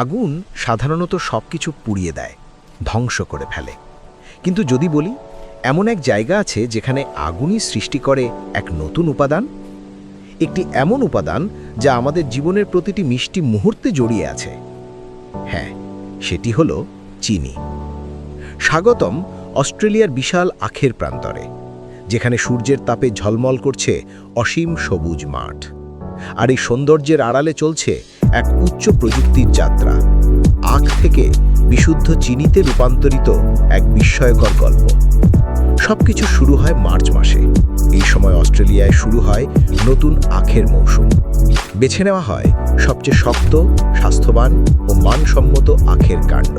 আগুন সাধারণত সব কিছু পুড়িয়ে দেয়, ধ্বংস করে ফেলে। কিন্তু যদি বলি, এমন এক জায়গা আছে যেখানে আগুনই সৃষ্টি করে এক নতুন উপাদান? একটি এমন উপাদান যা আমাদের জীবনের প্রতিটি মিষ্টি মুহূর্তে জড়িয়ে আছে। হ্যাঁ সেটি হল চিনি। স্বাগতম অস্ট্রেলিয়ার বিশাল আখের প্রান্তরে, যেখানে সূর্যের তাপে ঝলমল করছে অসীম সবুজ মাঠ। আর এই সৌন্দর্যের আড়ালে চলছে এক উচ্চ প্রযুক্তির যাত্রা। আখ থেকে বিশুদ্ধ চিনিতে রূপান্তরিত এক বিস্ময়কর গল্প। সবকিছু শুরু হয় মার্চ মাসে। এই সময় অস্ট্রেলিয়ায় শুরু হয় নতুন আখের মৌসুম। বেছে নেওয়া হয় সবচেয়ে শক্ত, স্বাস্থ্যবান ও মানসম্মত আখের কাণ্ড।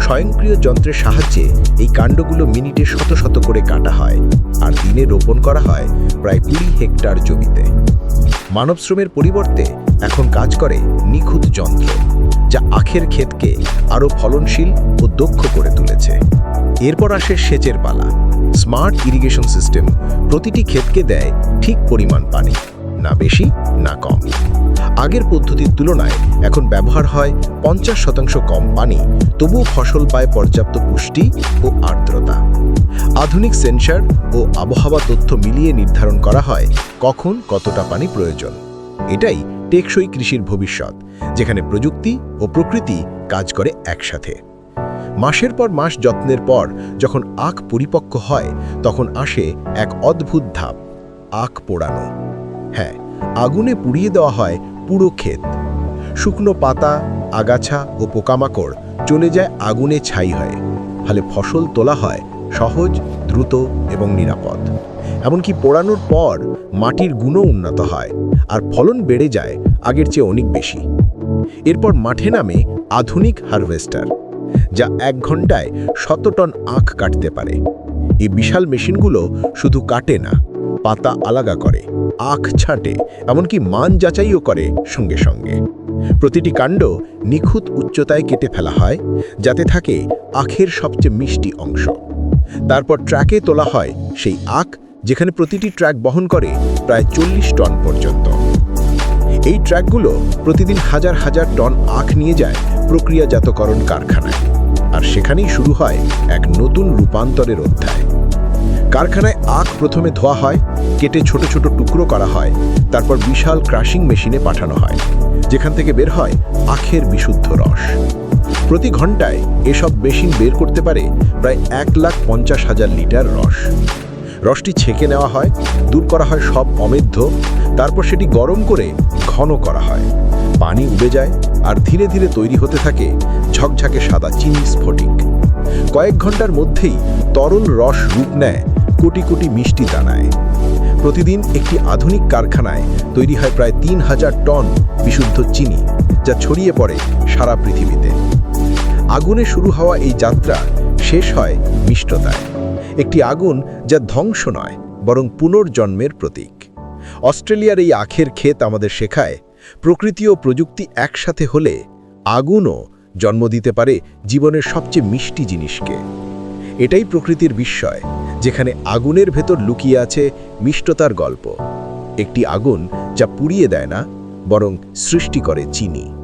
স্বয়ংক্রিয় যন্ত্রের সাহায্যে এই কাণ্ডগুলো মিনিটে শত শত করে কাটা হয়। আর দিনে রোপণ করা হয় প্রায় কুড়ি হেক্টর জমিতে। মানব শ্রমের পরিবর্তে এখন কাজ করে নিখুঁত যন্ত্র, যা আখের ক্ষেতকে আরও ফলনশীল ও দক্ষ করে তুলেছে। এরপর আসে সেচের পালা। স্মার্ট ইরিগেশন সিস্টেম প্রতিটি ক্ষেতকে দেয় ঠিক পরিমাণ পানি, না বেশি, না কম। আগের পদ্ধতির তুলনায় এখন ব্যবহার হয় পঞ্চাশ শতাংশ কম পানি, তবুও ফসল পায় পর্যাপ্ত পুষ্টি ও আর্দ্রতা। আধুনিক সেন্সার ও আবহাওয়া তথ্য মিলিয়ে নির্ধারণ করা হয় কখন কতটা পানি প্রয়োজন। এটাই টেকসই কৃষির ভবিষ্যৎ, যেখানে প্রযুক্তি ও প্রকৃতি কাজ করে একসাথে। মাসের পর মাস যত্নের পর যখন আখ পরিপক্ক হয়, তখন আসে এক অদ্ভুত ধাপ, আখ পোড়ানো। হ্যাঁ আগুনে পুড়িয়ে দেওয়া হয় পুরো ক্ষেত। শুকনো পাতা, আগাছা ও পোকামাকড় চলে যায় আগুনে ছাই হয়। ফলে ফসল তোলা হয় সহজ, দ্রুত এবং নিরাপদ। এমনকি পোড়ানোর পর মাটির গুণও উন্নত হয় আর ফলন বেড়ে যায় আগের চেয়ে অনেক বেশি। এরপর মাঠে নামে আধুনিক হারভেস্টার, যা এক ঘন্টায় শত টন আখ কাটতে পারে। এই বিশাল মেশিনগুলো শুধু কাটে না, পাতা আলাদা করে, আখ ছাঁটে, এমনকি মান যাচাইও করে সঙ্গে সঙ্গে। প্রতিটি কাণ্ড নিখুঁত উচ্চতায় কেটে ফেলা হয়, যাতে থাকে আখের সবচেয়ে মিষ্টি অংশ। তারপর ট্র্যাকে তোলা হয় সেই আখ, যেখানে প্রতিটি ট্র্যাক বহন করে প্রায় চল্লিশ টন পর্যন্ত। এই ট্র্যাকগুলো প্রতিদিন হাজার হাজার টন আখ নিয়ে যায় প্রক্রিয়াজাতকরণ কারখানায়। আর সেখানেই শুরু হয় এক নতুন রূপান্তরের অধ্যায়। কারখানায় আখ প্রথমে ধোয়া হয়, কেটে ছোট ছোট টুকরো করা হয়, তারপর বিশাল ক্রাশিং মেশিনে পাঠানো হয়, যেখান থেকে বের হয় আখের বিশুদ্ধ রস। প্রতি ঘন্টায় এসব মেশিন বের করতে পারে প্রায় এক লাখ পঞ্চাশ হাজার লিটার রস। রসটি ছেঁকে নেওয়া হয়, দূর করা হয় সব অমেধ্য, তারপর সেটি গরম করে ঘন করা হয়। পানি উবে যায় আর ধীরে ধীরে তৈরি হতে থাকে ঝকঝকে সাদা চিনি স্ফটিক। কয়েক ঘণ্টার মধ্যেই তরল রস রূপ নেয় কোটি কোটি মিষ্টি দানায়। প্রতিদিন একটি আধুনিক কারখানায় তৈরি হয় প্রায় তিন হাজার টন বিশুদ্ধ চিনি, যা ছড়িয়ে পড়ে সারা পৃথিবীতে। আগুনে শুরু হওয়া এই যাত্রা শেষ হয় মিষ্টতায়। একটি আগুন যা ধ্বংস নয়, বরং পুনর্জন্মের প্রতীক। অস্ট্রেলিয়ার এই আখের ক্ষেত আমাদের শেখায়, প্রকৃতি ও প্রযুক্তি একসাথে হলে আগুনও জন্ম দিতে পারে জীবনের সবচেয়ে মিষ্টি জিনিসকে। এটাই প্রকৃতির বিস্ময়, যেখানে আগুনের ভেতর লুকিয়ে আছে মিষ্টতার গল্প। একটি আগুন যা পুড়িয়ে দেয় না, বরং সৃষ্টি করে চিনি।